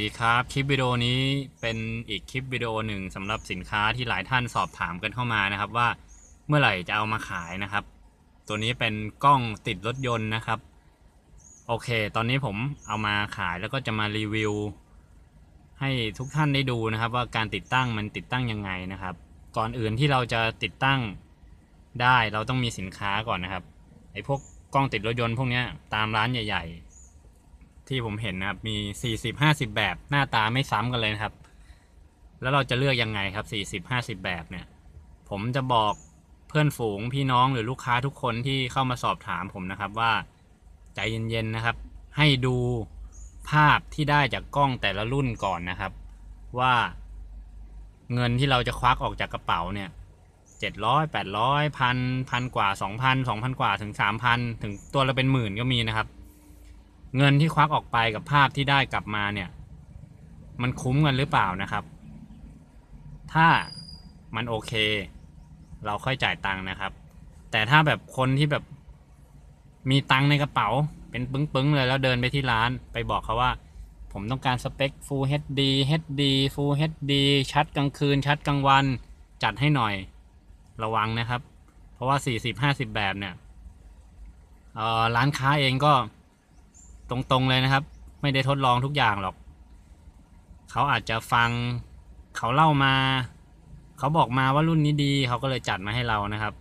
ดีครับ คลิปวิดีโอนี้เป็นอีกคลิปวิดีโอหนึ่งสำหรับสินค้าที่หลายท่านสอบถามกันเข้ามานะครับ ว่าเมื่อไหร่จะเอามาขายนะครับ ตัวนี้เป็นกล้องติดรถยนต์นะครับ โอเค ตอนนี้ผมเอามาขายแล้วก็จะมารีวิว ให้ทุกท่านได้ดูนะครับ ว่าการติดตั้งมันติดตั้งยังไงนะครับ ก่อนอื่นที่เราจะติดตั้งได้เราต้องมีสินค้าก่อนนะครับไอ้พวกกล้องติดรถยนต์พวกนี้ตามร้านใหญ่ ๆ ที่ผมเห็นนะครับมี 40 50 แบบหน้าตาไม่ซ้ำกันเลยนะครับ แล้วเราจะเลือกยังไงครับ 40 50 แบบเนี่ย ผมจะบอกเพื่อนฝูงพี่น้องหรือลูกค้าทุกคนที่เข้ามาสอบถามผมนะครับว่าใจเย็นๆนะครับ ให้ดูภาพที่ได้จากกล้องแต่ละรุ่นก่อนนะครับ ว่าเงินที่เราจะควักออกจากกระเป๋าเนี่ยเจ็ดร้อยแปดร้อยพันพันกว่าสองพันสองพันกว่าถึงสามพันถึงตัวเราเป็นหมื่นก็มีนะครับ เงินที่ควักออกไปกับภาพที่ได้กลับมาเนี่ย มันคุ้มกันหรือเปล่านะครับ ถ้ามันโอเค เราค่อยจ่ายตังค์นะครับ แต่ถ้าแบบคนที่แบบมีตังค์ในกระเป๋า เป็นปึ้งๆเลยแล้วเดินไปที่ร้านไปบอกเขาว่า ผมต้องการสเปค Full HD HD Full HD ชัดกลางคืน ชัดกลางวัน จัดให้หน่อยระวังนะครับ เพราะว่า 40-50 แบบเนี่ยร้านค้าเองก็ ตรงๆเลยนะครับ ไม่ได้ทดลองทุกอย่างหรอก เขาอาจจะฟัง เขาเล่ามา เขาบอกมาว่ารุ่นนี้ดี เขาก็เลยจัดมาให้เรานะครับ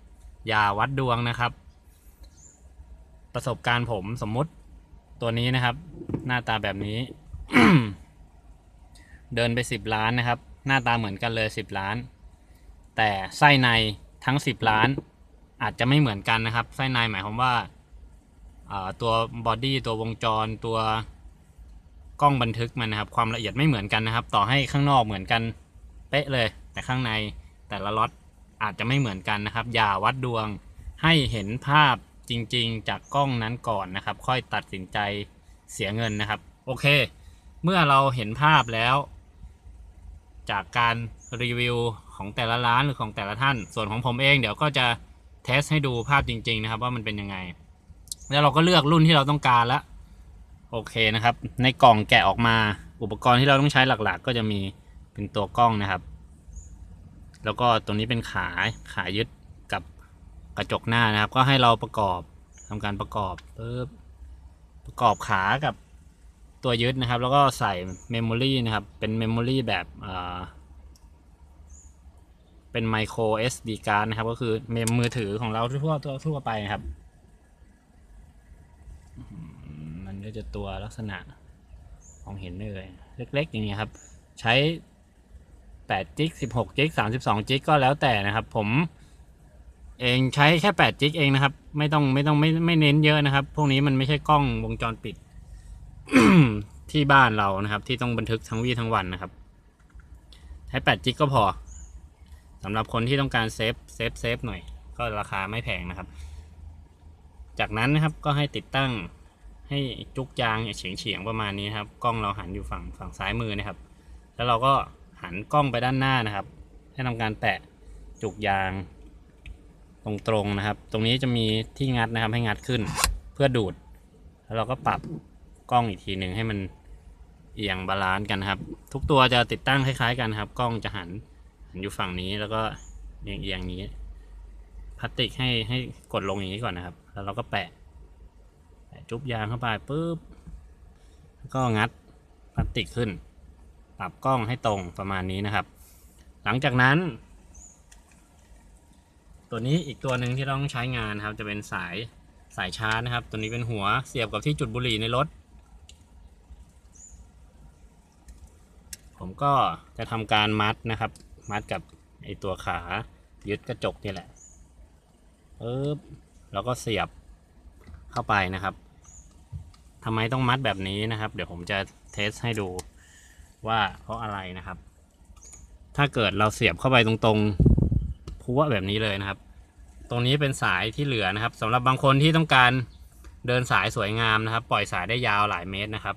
อย่าวัดดวงนะครับ ประสบการณ์ผมสมมุติตัวนี้นะครับ หน้าตาแบบนี้ เดินไปสิบล้านนะครับ หน้าตาเหมือนกันเลยสิบล้าน แต่ไส้ในทั้งสิบล้านอาจจะไม่เหมือนกันนะครับ ไส้ในหมายความว่าอ่า ตัวบอดี้ตัววงจรตัวกล้องบันทึกมันนะครับ ความละเอียดไม่เหมือนกันนะครับ ต่อให้ข้างนอกเหมือนกันเป๊ะเลย แต่ข้างในแต่ละล็อตอาจจะไม่เหมือนกันนะครับ อย่าวัดดวงให้เห็นภาพจริง ๆ จากกล้องนั้นก่อนนะครับ ค่อยตัดสินใจเสียเงินนะครับ โอเค เมื่อเราเห็นภาพแล้ว จากการรีวิวของแต่ละร้านหรือของแต่ละท่าน ส่วนของผมเองเดี๋ยวก็จะเทสให้ดูภาพจริง ๆ นะครับ ว่ามันเป็นยังไง แล้วเราก็เลือกรุ่นที่เราต้องการแล้วโอเคนะครับ ในกล่องแกะออกมา อุปกรณ์ที่เราต้องใช้หลักๆ ก็จะมีเป็นตัวกล้องนะครับ แล้วก็ตรงนี้เป็นขาขายึดกับกระจกหน้านะครับ ก็ให้เราประกอบทำการประกอบปึ๊บประกอบขากับตัวยึดนะครับ แล้วก็ใส่เมมโมรีนะครับเป็นเมมโมรีแบบอ่าเป็นไมโคร SD card นะครับ ก็คือเมมมือถือของเราทั่วทั่วไปนะครับ มัน ก็จะตัวลักษณะมองเห็นเลยเล็กๆอย่างเงี้ครับ ใช้ 8จิก16จิก32จิกก็แล้วแต่นะครับ ผมเองใช้แค่8จิกเองนะครับ ไม่ต้องไม่ต้องไม่ไม่เน้นเยอะนะครับ พวกนี้มันไม่ใช่กล้องวงจรปิดที่บ้านเรานะครับ ที่ต้องบันทึกทั้งวี่ทั้งวันนะครับ ใช้8จิกก็พอสำหรับคนที่ต้องการเซฟเซฟเซฟหน่อย ก็ราคาไม่แพงนะครับ จากนั้นนะครับก็ให้ติดตั้ง ให้จุกยางเฉียงเฉียงๆประมาณนี้นะครับ กล้องเราหันอยู่ฝั่งฝั่งซ้ายมือนะครับ แล้วเราก็หันกล้องไปด้านหน้านะครับ ให้ทำการแตะจุกยางตรงๆนะครับ ตรงนี้จะมีที่งัดนะครับให้งัดขึ้นเพื่อดูด แล้วเราก็ปรับกล้องอีกทีหนึ่งให้มันเอียงบาลานซ์กันครับ ทุกตัวจะติดตั้งคล้ายๆกันครับ กล้องจะหันหันอยู่ฝั่งนี้แล้วก็เอียงเอียงๆอย่างนี้พลาสติกให้ให้กดลงอย่างนี้ก่อนนะครับ แล้วเราก็แปะ จุบยางเข้าไปปุ๊บก็งัดพลาสติกขึ้น ปรับกล้องให้ตรงประมาณนี้นะครับ หลังจากนั้น ตัวนี้อีกตัวหนึ่งที่ต้องใช้งานครับ จะเป็นสายสายชาร์จนะครับ ตัวนี้เป็นหัวเสียบกับที่จุดบุหรี่ในรถ ผมก็จะทำการมัดนะครับ มัดกับไอตัวขายึดกระจกนี่แหละปึ๊บแล้วก็เสียบเข้าไปนะครับ ทำไมต้องมัดแบบนี้นะครับ เดี๋ยวผมจะเทสให้ดูว่าเพราะอะไรนะครับ ถ้าเกิดเราเสียบเข้าไปตรงๆพัวแบบนี้เลยนะครับ ตรงนี้เป็นสายที่เหลือนะครับสำหรับบางคนที่ต้องการเดินสายสวยงามนะครับ ปล่อยสายได้ยาวหลายเมตรนะครับ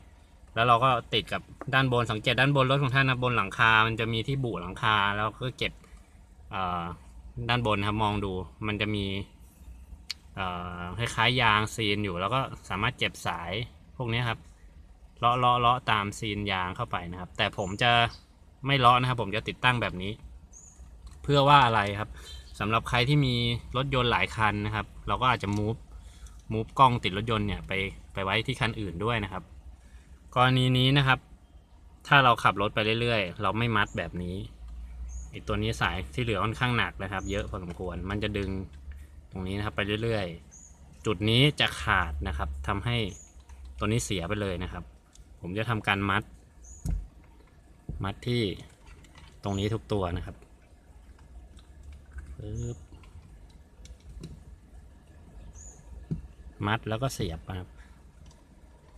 แล้วเราก็ติดกับด้านบนสังเกตด้านบนรถของท่านนะบนหลังคา มันจะมีที่บุหลังคาแล้วก็เก็บด้านบนครับมองดูมันจะมีคล้ายๆยางซีนอยู่แล้วก็สามารถเก็บสาย พวกนี้ครับเลาะเลาะเลาะตามซีนยางเข้าไปนะครับ แต่ผมจะไม่เลาะนะครับ ผมจะติดตั้งแบบนี้ เพื่อว่าอะไรครับสำหรับใครที่มีรถยนต์หลายคันนะครับ เราก็อาจจะ move move กล้องติดรถยนต์เนี่ยไปไปไว้ที่คันอื่นด้วยนะครับ กรณีนี้นะครับ ถ้าเราขับรถไปเรื่อยๆ เราไม่มัดแบบนี้ไอตัวนี้สายที่เหลือค่อนข้างหนักนะครับ เยอะพอสมควรมันจะดึงตรงนี้นะครับไปเรื่อยๆ จุดนี้จะขาดนะครับทำให้ ตัวนี้เสียไปเลยนะครับ ผมจะทำการมัด มัดที่ตรงนี้ทุกตัวนะครับปึ๊บมัดแล้วก็เสียบนะครับ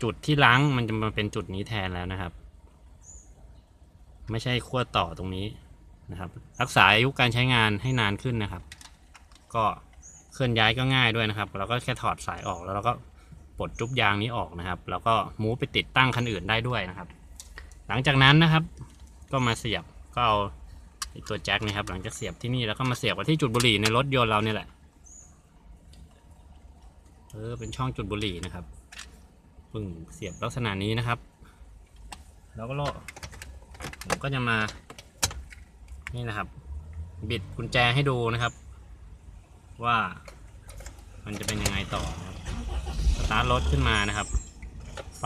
จุดที่ล้างมันจะมาเป็นจุดนี้แทนแล้วนะครับ ไม่ใช่ขั้วต่อตรงนี้นะครับ รักษาอายุการใช้งานให้นานขึ้นนะครับ ก็เคลื่อนย้ายก็ง่ายด้วยนะครับ เราก็แค่ถอดสายออกแล้วเราก็ ปลดจุ๊บยางนี้ออกนะครับ แล้วก็มูฟไปติดตั้งคันอื่นได้ด้วยนะครับ หลังจากนั้นนะครับ ก็มาเสียบก็เอาตัวแจ็คนะครับ หลังจากเสียบที่นี่แล้วก็มาเสียบไว้ที่จุดบุหรี่ในรถยนต์เราเนี่ยแหละเออเป็นช่องจุดบุหรี่นะครับปึ่งเสียบลักษณะนี้นะครับ แล้วก็โลผมก็จะมา นี่นะครับ บิดกุญแจให้ดูนะครับ ว่ามันจะเป็นยังไงต่อนะครับ ตาร์ทรถขึ้นมานะครับ ไฟ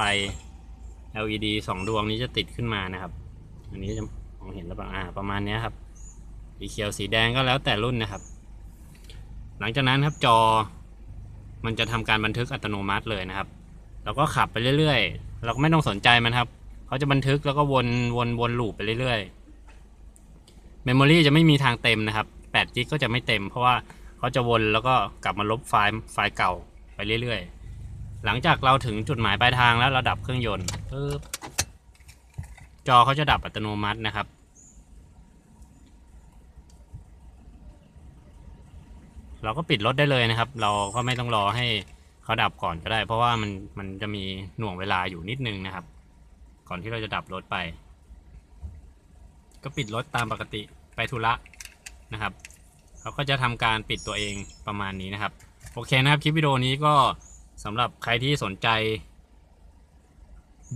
LED สองดวงนี้จะติดขึ้นมานะครับ อันนี้จะมองเห็นแล้วป่ะอ่าประมาณนี้ครับ สีเขียวสีแดงก็แล้วแต่รุ่นนะครับ หลังจากนั้นครับจอ มันจะทำการบันทึกอัตโนมัติเลยนะครับ เราก็ขับไปเรื่อยๆ เราก็ไม่ต้องสนใจมันครับเขาจะบันทึกแล้วก็วนวนวนลูปไปเรื่อยๆเมมโมรีจะไม่มีทางเต็มนะครับ8กิกก็จะไม่เต็ม เพราะว่าเขาจะวนแล้วก็กลับมาลบไฟล์ไฟล์เก่าไปเรื่อยๆ หลังจากเราถึงจุดหมายปลายทางแล้วเราดับเครื่องยนต์ปึ๊บจอเขาจะดับอัตโนมัตินะครับ เราก็ปิดรถได้เลยนะครับ เราก็ไม่ต้องรอให้เขาดับก่อนก็ได้ เพราะว่ามันมันจะมีหน่วงเวลาอยู่นิดนึงนะครับ ก่อนที่เราจะดับรถไป ก็ปิดรถตามปกติไปธุระนะครับเขาก็จะทำการปิดตัวเองประมาณนี้นะครับ โอเคนะครับ คลิปวิดีโอนี้ก็ สำหรับใครที่สนใจ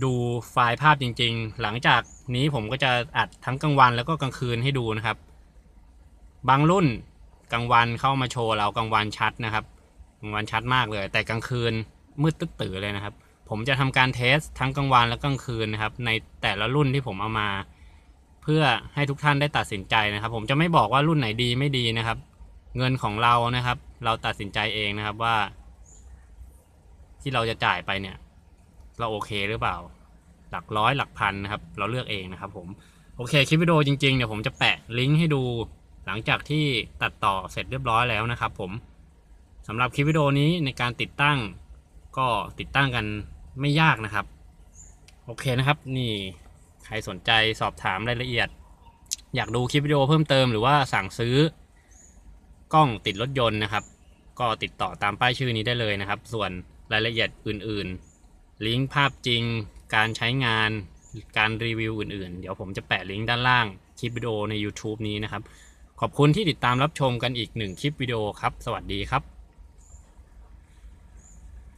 ดูไฟล์ภาพจริง ๆ หลังจากนี้ผมก็จะอัดทั้งกลางวันแล้วก็กลางคืนให้ดูนะครับ บางรุ่นกลางวันเข้ามาโชว์เรากลางวันชัดนะครับกลางวันชัดมากเลย แต่กลางคืนมืดตึ๊ดตื่อเลยนะครับ ผมจะทำการเทสทั้งกลางวันและกลางคืนนะครับ ในแต่ละรุ่นที่ผมเอามา เพื่อให้ทุกท่านได้ตัดสินใจนะครับ ผมจะไม่บอกว่ารุ่นไหนดีไม่ดีนะครับ เงินของเรานะครับ เราตัดสินใจเองนะครับว่า ที่เราจะจ่ายไปเนี่ย เราโอเคหรือเปล่า หลักร้อยหลักพันนะครับ เราเลือกเองนะครับ ผมโอเคคลิปวิดีโอจริงๆเดี๋ยวผมจะแปะลิงก์ให้ดูหลังจากที่ตัดต่อเสร็จเรียบร้อยแล้วนะครับ ผมสำหรับคลิปวิดีโอนี้ในการติดตั้งก็ติดตั้งกันไม่ยากนะครับ โอเคนะครับ นี่ใครสนใจสอบถามรายละเอียด อยากดูคลิปวิดีโอเพิ่มเติมหรือว่าสั่งซื้อกล้องติดรถยนต์นะครับ ก็ติดต่อตามป้ายชื่อนี้ได้เลยนะครับ ส่วน รายละเอียดอื่นๆ ลิงก์ภาพจริง การใช้งาน การรีวิวอื่นๆ เดี๋ยวผมจะแปะลิงก์ด้านล่างคลิปวิดีโอใน YouTube นี้นะครับ ขอบคุณที่ติดตามรับชมกันอีกหนึ่งคลิปวิดีโอครับ สวัสดีครับ